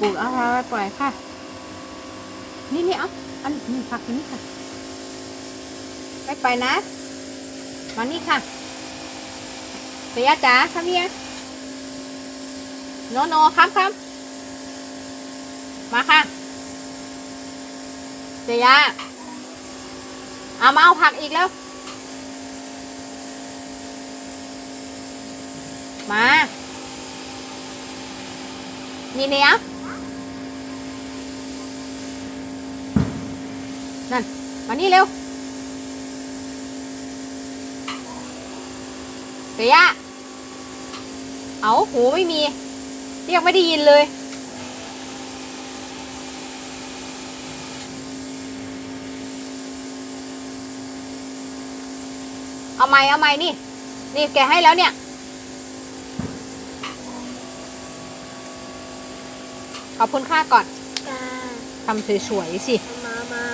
ปลูกเอาไว้ปล่อยค่ะ นี่นี่เอาอันนี้ผักอันนี้ค่ะไม่ไปนะ มานี่ค่ะเสียจ๋าครับเนี่ยโนโนครับครับมาค่ะเสียเอามาเอาผักอีกแล้ว มานี่เนี่ยนั่น มานี่เร็วเสียเอาหูไม่มี เรียกไม่ได้ยินเลย เอาไม้เอาไม้นี่ นี่แกะให้แล้วเนี่ยขอบคุณค่าก่อนจ้าทำสวยๆสิ มามา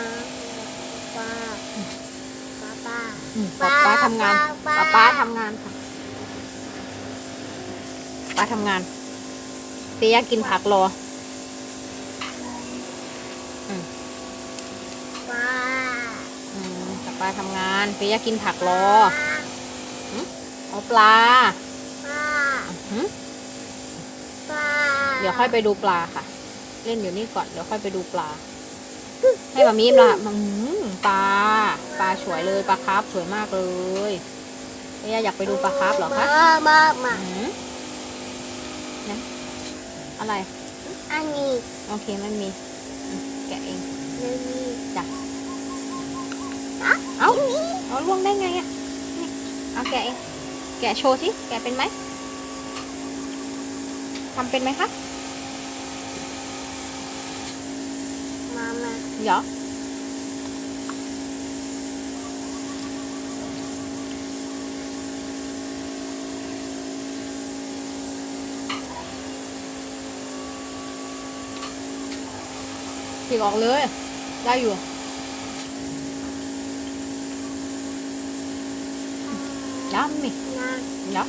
ป้าป้า ป้าอืมป๊าป้าทำงานป้าป๊าป้าทำงานค่ะป้าทำงานเตียกินผักรอป้าอืมป๊าป้าทำงานเตียกินผักรอเอาปลาป้าหืมป้าเดี๋ยวค่อยไปดูปลาค่ะ เล่นอยู่นี่ก่อนเดี๋ยวค่อยไปดูปลา ให้มามีมละอืมปลาปลาสวยเลยปลาคาร์ฟสวยมากเลยเตียอยากไปดูปลาคาร์ฟเหรอคะมามามาอืมนะอะไร อันนี้ โอเคไม่มีอืมแกะเองไม่มีเอ้าเอาล่วงได้ไงอะนี่เอาแกะเอง แกะโชว์สิ แกะเป็นไหมทำเป็นไหมคะ มามา เดี๋ยวฉีกออกเลย ได้อยู่ดำนี่นยว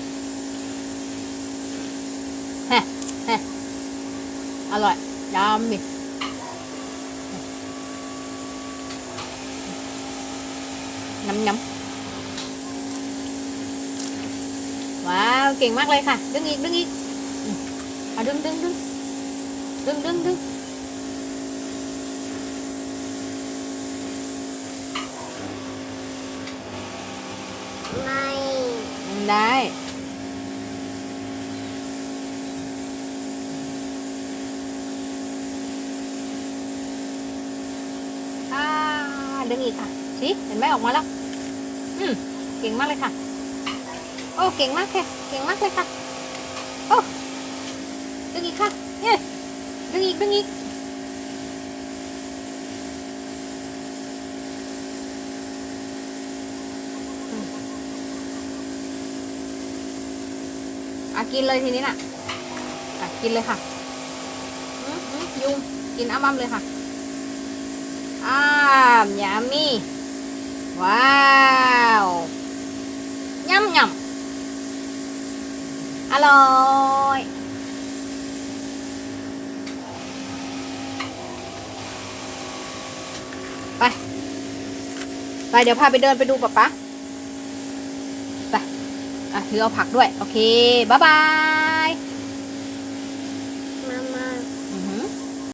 แฮะแฮะอร่อยดำนี่ น้ำน้ำว้าว เก่งมากเลยค่ะ ดึงอีก ดึงอีกอืมเอาดึงดึงดึงดึงดึงดึงไม่อืมได้อ่าดึงอีกค่ะ สิเห็นไหมออกมาแล้ว อืมเก่งมากเลยค่ะ โอ้เก่งมากค่ะเก่งมากเลยค่ะ โอ้ดึงอีกค่ะเย้ดึงอีกดึงอีกอะกินเลยทีนี้น่ะอะกินเลยค่ะอืมอืมยุงกินอ้ำๆเลยค่ะอ้ามยามี่ ว้าวยำยำอร่อยไป ไป เดี๋ยวพาไปเดินไปดูป๊าป๊าไปอะถือเอาผักด้วย โอเค บ๊ายบาย